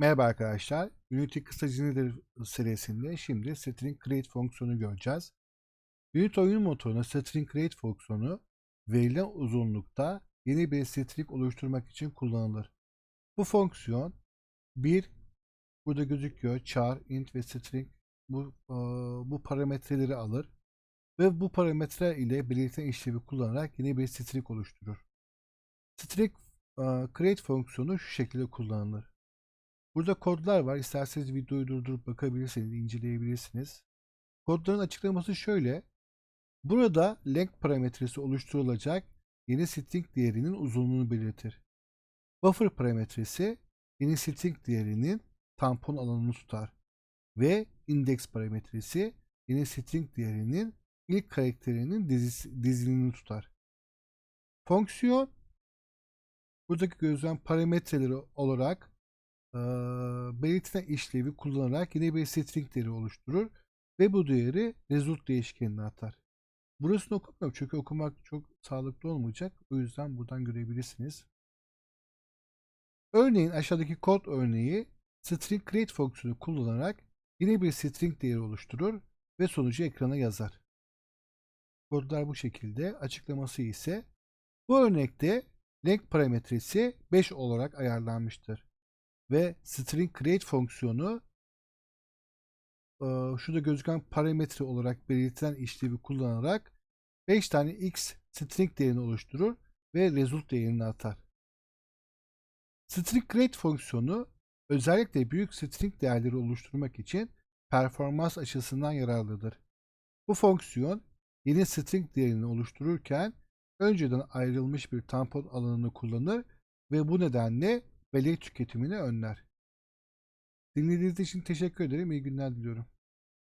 Merhaba arkadaşlar. Unity kısaca nedir serisinde şimdi string create fonksiyonu göreceğiz. Unity oyun motoruna string create fonksiyonu verilen uzunlukta yeni bir string oluşturmak için kullanılır. Bu fonksiyon bir burada gözüküyor char, int ve string bu e, bu parametreleri alır ve bu parametreler ile belirtilen işlevi kullanarak yeni bir string oluşturur. String e, create fonksiyonu şu şekilde kullanılır. Burada kodlar var. İsterseniz videoyu durdurup bakabilirsiniz, inceleyebilirsiniz. Kodların açıklaması şöyle. Burada length parametresi oluşturulacak yeni string değerinin uzunluğunu belirtir. Buffer parametresi yeni string değerinin tampon alanını tutar. Ve index parametresi yeni string değerinin ilk karakterinin dizisi, tutar. Fonksiyon buradaki gözlem parametreleri olarak belirtilen işlevi kullanarak yine bir string değeri oluşturur ve bu değeri result değişkenine atar. Burasını okumuyorum çünkü okumak çok sağlıklı olmayacak. O yüzden buradan görebilirsiniz. Örneğin aşağıdaki kod örneği string create fonksiyonu kullanarak yine bir string değeri oluşturur ve sonucu ekrana yazar. Kodlar bu şekilde. Açıklaması ise bu örnekte length parametresi 5 olarak ayarlanmıştır ve string create fonksiyonu şurada gözüken parametre olarak belirtilen işlevi kullanarak 5 tane x string değerini oluşturur ve result değerini atar. String create fonksiyonu özellikle büyük string değerleri oluşturmak için performans açısından yararlıdır. Bu fonksiyon yeni string değerini oluştururken önceden ayrılmış bir tampon alanını kullanır ve bu nedenle bellek tüketimini önler. Dinlediğiniz için teşekkür ederim. İyi günler diliyorum.